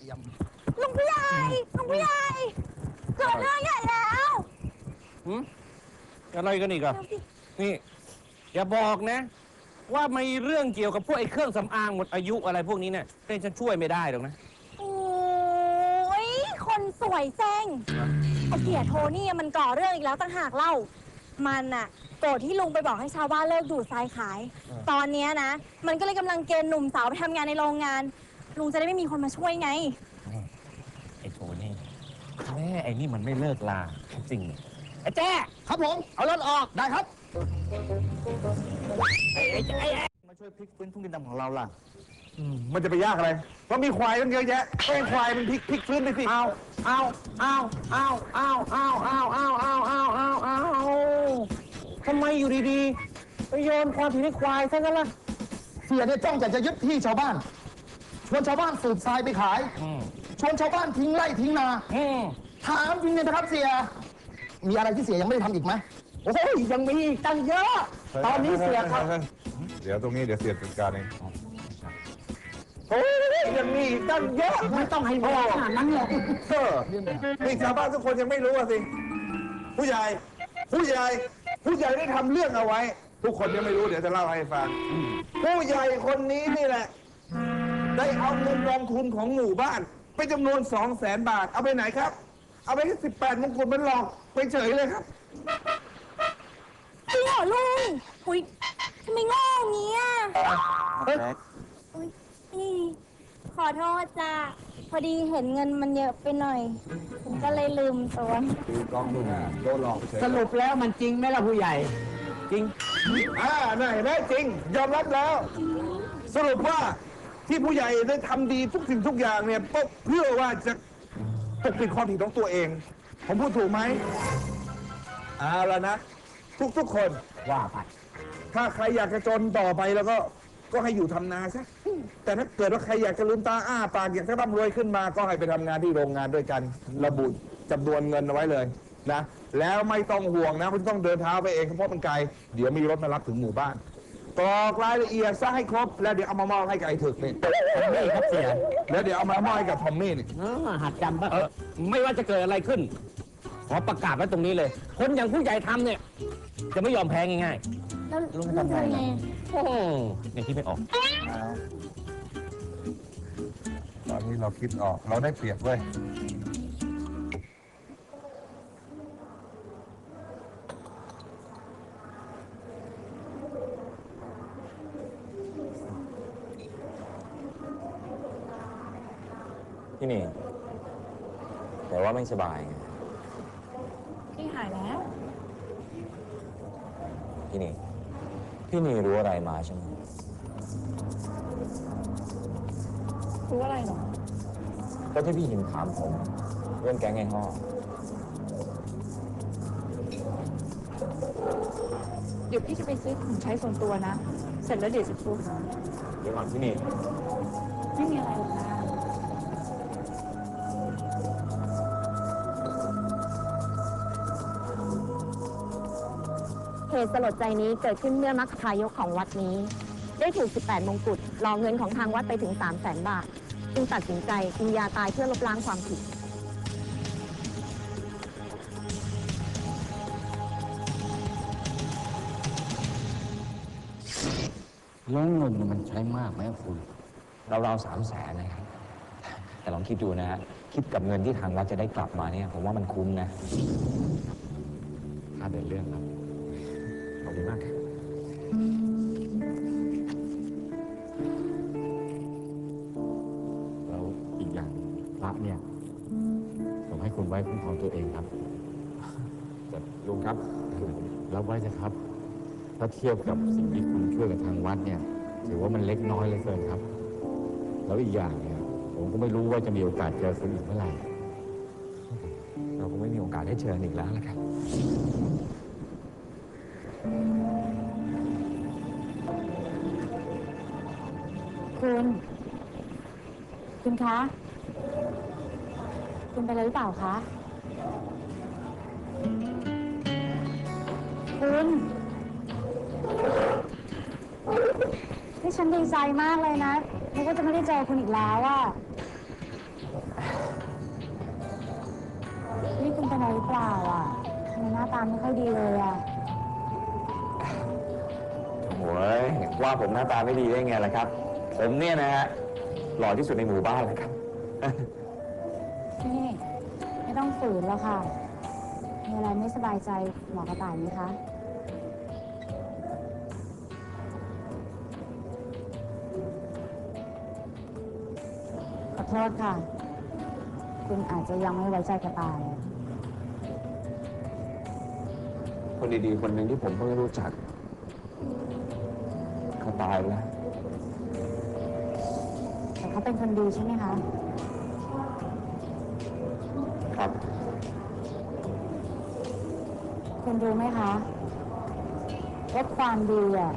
เอี่ยม ลุงผู้ใหญ่ลุงผู้ใหญ่เกิดเรื่องใหญ่แล้วหืมอะไรกันอีกอะนี่ อย่าบอกนะ ว่ามีเรื่องเกี่ยวกับพวกไอ้เครื่องสำอางหมดอายุอะไรพวกนี้เนี่ยเป็นฉันช่วยไม่ได้หรอกนะ โอ้ยคนสวยเซ็งไอเสียโทนี่มันก่อเรื่องอีกแล้วต่างหากเล่า มันอะโกรธที่ลุงไปบอกให้ชาวบ้านเลิกดูดทรายขาย ตอนเนี้ยนะ มันก็เลยกำลังเกณฑ์หนุ่มสาวไปทำงานในโรงงาน ลุงจะได้ไม่มีคนมาช่วยไง ไอ้โทนี่แม่ไอ้นี่มันไม่เลิกลาจริงไอ้แจ้ครับผม เอารถออก ได้ครับไอ้ไอ้ไอ้ไอ้มาช่วยพลิกฟื้นทุ่งดินดำของเราล่ะ มันจะไปยากอะไรเพราะมีควายตั้งเยอะแยะก็ให้ควายมันพลิกพลิกฟื้นไปสิเอาเอาเอาเอาเอาเอาเอาเอาเอาเอาเอาเอาทำไมอยู่ดีๆไปโยนความผิดให้ควายซะงั้นล่ะเสียเนี่ยจ้องแต่จะยึดที่ชาวบ้าน ชวนชาวบ้านสูบทรายไปขาย อืมชวนชาวบ้านทิ้งไร่ทิ้งนา อืมถามจริงเลยนะครับเสีย มีอะไรที่เสียยังไม่ได้ทำอีกไหมโอ้ยยังมีอีกตั้งเยอะ ตอนนี้เสียครับเดี๋ยวตรงนี้เดี๋ยวเสียจัดการเองโอ้ยยังมีอีกตั้งเยอะไม่ต้องให้พ่อขนาดนั้นหรอกเออนี่ชาวบ้านทุกคนยังไม่รู้อะสิ ผู้ใหญ่ ผู้ใหญ่ ผู้ใหญ่ได้ทำเรื่องเอาไว้ ทุกคนยังไม่รู้เดี๋ยวจะเล่าให้ฟัง ผู้ใหญ่คนนี้นี่แหละ ได้เอาเงินกองทุนของหมู่บ้านไปจำนวนสองแสนบาท เอาไปไหนครับ เอาไปแค่สิบแปดมงกุฎมันหลอกไปเฉยเลยครับ จริงเหรอลุงอุ้ยทำไมโง่อย่างนี้อะอุ้ยนี่ขอโทษจ้ะพอดีเห็นเงินมันเยอะไปหน่อยผมก็เลยลืมตัว กองทุนโดนหลอกเฉยสรุปแล้วมันจริงไหมล่ะผู้ใหญ่ จริง อ่าน่าเห็นไหมจริง ยอมรับแล้ว สรุปว่า ที่ผู้ใหญ่ได้ทำดีทุกสิ่งทุกอย่างเนี่ยก็เพื่อว่าจะปกปิดความผิดของตัวเอง ผมพูดถูกไหมเอาแล้วนะ ทุกๆคน ว่าไปถ้าใครอยากจะจนต่อไปแล้วก็ก็ให้อยู่ทำนาซะแต่ถ้าเกิดว่าใครอยากจะลืมตาอ้าปากอยากจะร่ำรวยขึ้นมาก็ให้ไปทำงานที่โรงงานด้วยกัน ระบุจำนวนเงินเอาไว้เลยนะแล้วไม่ต้องห่วงนะคุณต้องเดินเท้าไปเองเพราะมันไกลเดี๋ยวมีรถมารับถึงหมู่บ้าน กรอกรายละเอียดซะให้ครบ แล้วเดี๋ยวเอามามอบให้กับไอ้ถึกนี่นี่ครับเสียแล้วเดี๋ยวเอามามอบให้กับทอมมี่นี่เออหัดจำบ้างเออไม่ว่าจะเกิดอะไรขึ้น ขอประกาศไว้ตรงนี้เลย คนอย่างผู้ใหญ่ทำเนี่ย จะไม่ยอมแพ้ง่ายแล้วลุงทำไงๆโอ้ยังคิดไม่ออก ตอนนี้เราคิดออกเราได้เปรียบเว้ย พี่นี่ แต่ว่าไม่สบายไงพี่หายแล้ว พี่นี่ พี่นี่รู้อะไรมาใช่ไหมรู้อะไรหรอ ก็ที่พี่หินถามผมเรื่องแก๊งไอ้ห่อเดี๋ยวพี่จะไปซื้อของใช้ส่วนตัวนะ เสร็จแล้วเดี๋ยวจะพูดเดี๋ยวก่อนพี่นี่ ไม่มีอะไรหรอกนะ ตุสลดใจนี้เกิดขึ้นเมื่อมัคคายกของวัดนี้ ได้ถูก 18 มงกุฎหลอกเงินของทางวัดไปถึง 3 0 0แสนบาท จึงตัดสินใจกินยาตายเพื่อลบล้างความผิด แล้วเงินมันใช้มากไหมคุณเราเราสามแสนนะครับ แต่ลองคิดดูนะฮะคิดกับเงินที่ทางวัดจะได้กลับมาเนี่ย ผมว่ามันคุ้มนะ ถ้าเดินเรื่องครับข อบคุณมากครับแล้วอีกอย่างพระเนี่ย ผมให้คุณไว้คุ้มครองตัวเองครับแต่ลุงครับคือผมรับไว้นะครับ ถ้าเทียบกับสิ่งที่คุณช่วยกับทางวัดเนี่ย ถือว่ามันเล็กน้อยเหลยเกินครับ แล้วอีกอย่างเนี่ย ผมก็ไม่รู้ว่าจะมีโอกาสเจอคุณอีกเมื่อไหร่ เราคงไม่มีโอกาสได้เชิญอีกแล้วละครับ คุณ คุณคะ คุณเป็นอะไรหรือเปล่าคะ คุณ นี่ฉันดีใจมากเลยนะนึก็จะไม่ได้เจอคุณอีกแล้วอะนี่คุณเป็นอะไรหรือเปล่าอะทำไมหน้าตาไม่ค่อยดีเลยอะ ว่าผมหน้าตาไม่ดีได้ไงล่ะครับ ผมเนี่ยนะฮะหล่อที่สุดในหมู่บ้านเลยครับ นี่ไม่ต้องฝืนแล้วค่ะ มีอะไรไม่สบายใจหมอกระต่ายไหมคะ ขอโทษค่ะ คุณอาจจะยังไม่ไว้ใจกระต่าย คนดีๆ คนหนึ่งที่ผมเพิ่งรู้จักเขา ตายไปแล้วแต่เขาเป็นคนดีใช่ไหมคะ ครับ คุณรู้ไหมคะว่าความดีอะ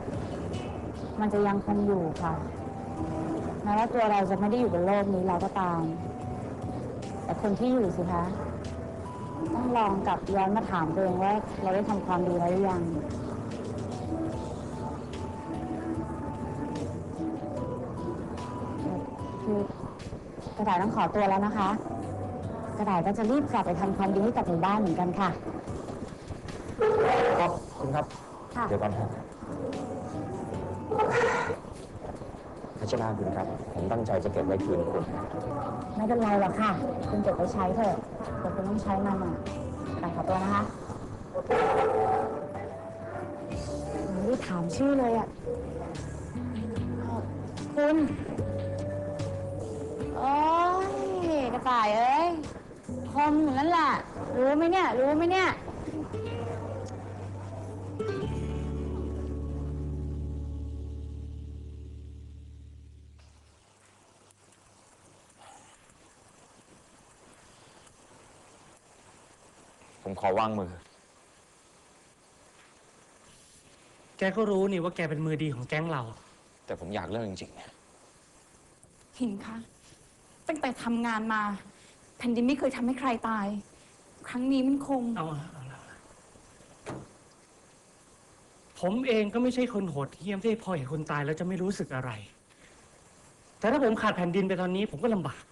มันจะยังคงอยู่ค่ะแม้ว่าตัวเราจะไม่ได้อยู่บนโลกนี้เราก็ตาม แต่คนที่อยู่สิคะต้องลองกลับย้อนมาถามตัวเองว่าเราได้ทำความดีแล้วหรือยัง คือกระต่ายต้องขอตัวแล้วนะคะ กระต่ายก็จะรีบกลับไปทำความดีให้กับหมู่บ้านเหมือนกันค่ะ ครับคุณครับ ค่ะ เดี๋ยวก่อนครับพัชราคุณครับ ผมตั้งใจจะเก็บไว้คืนคุณ ไม่เป็นไรหรอกค่ะ คุณเก็บไปใช้เถอะแต่คุณต้องใช้มันอะกระต่ายขอตัวนะคะไม่ได้ถามชื่อเลยอะอ้าวคุณ โอ้ยกระต่ายเอ้ยคมอยู่นั่นแหละรู้ไหมเนี่ย รู้ไหมเนี่ย ผมขอวางมือ แกก็รู้นี่ว่าแกเป็นมือดีของแก๊งเรา แต่ผมอยากเลิกจริงๆนะหินคะ ตั้งแต่ทำงานมา แผ่นดินไม่เคยทำให้ใครตาย ครั้งนี้มันคง เอาเอาละผมเองก็ไม่ใช่คนโหดเหี้ยมที่พอเห็นคนตายแล้วจะไม่รู้สึกอะไร แต่ถ้าผมขาดแผ่นดินไปตอนนี้ ผมก็ลำบาก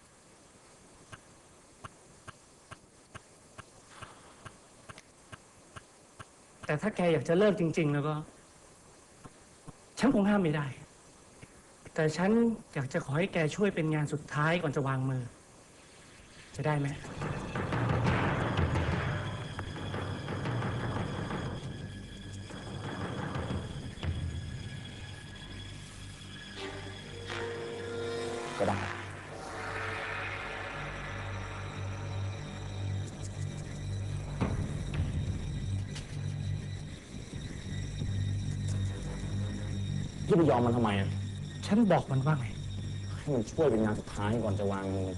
แต่ถ้าแกอยากจะเลิกจริง ๆ แล้วก็ ฉันคงห้ามไม่ได้ แต่ฉันอยากจะขอให้แกช่วยเป็นงานสุดท้ายก่อนจะวางมือ จะได้ไหม ก็ได้พี่ไปยอมมันทำไมอะ ฉันบอกมันว่าไง ให้มันช่วยเป็นงานสุดท้ายก่อนจะวางมือ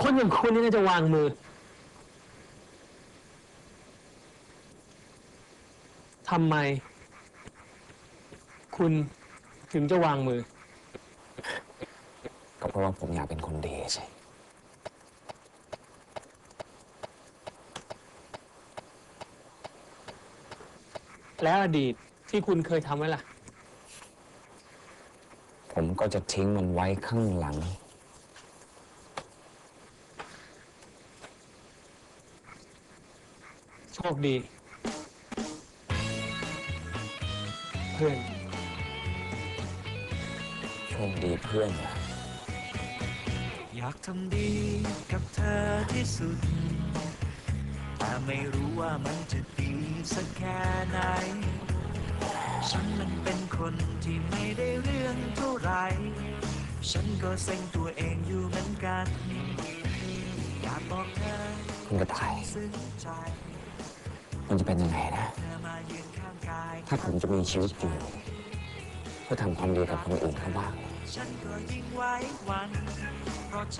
คนอย่างคุณนี่น่าจะวางมือทำไม คุณถึงจะวางมือ ก็เพราะว่าผมอยากเป็นคนดีใช่ แล้วอดีตที่คุณเคยทำไว้ล่ะ ผมก็จะทิ้งมันไว้ข้างหลัง โชคดี เพื่อน โชคดีเพื่อนอะอยากทำดีกับเธอที่สุดแต่ ไม่รู้ว่ามันจะดีสักแค่ไหน ฉันมันเป็นคนที่ไม่ได้เรื่องเท่าไหรฉันก็เซ็งตัวเองอยู่เหมือนกัน อยากบอกเธอคุณกระต่ายซึ้งใจมันจะเป็นยังไงนะ เธอมายืนข้างกายถ้าผมจะมีชีวิตอยู่เพื่อทำความดีกับคนอื่นเขาบ้าง ฉันก็ยิ่งไว้วันเพราะฉัน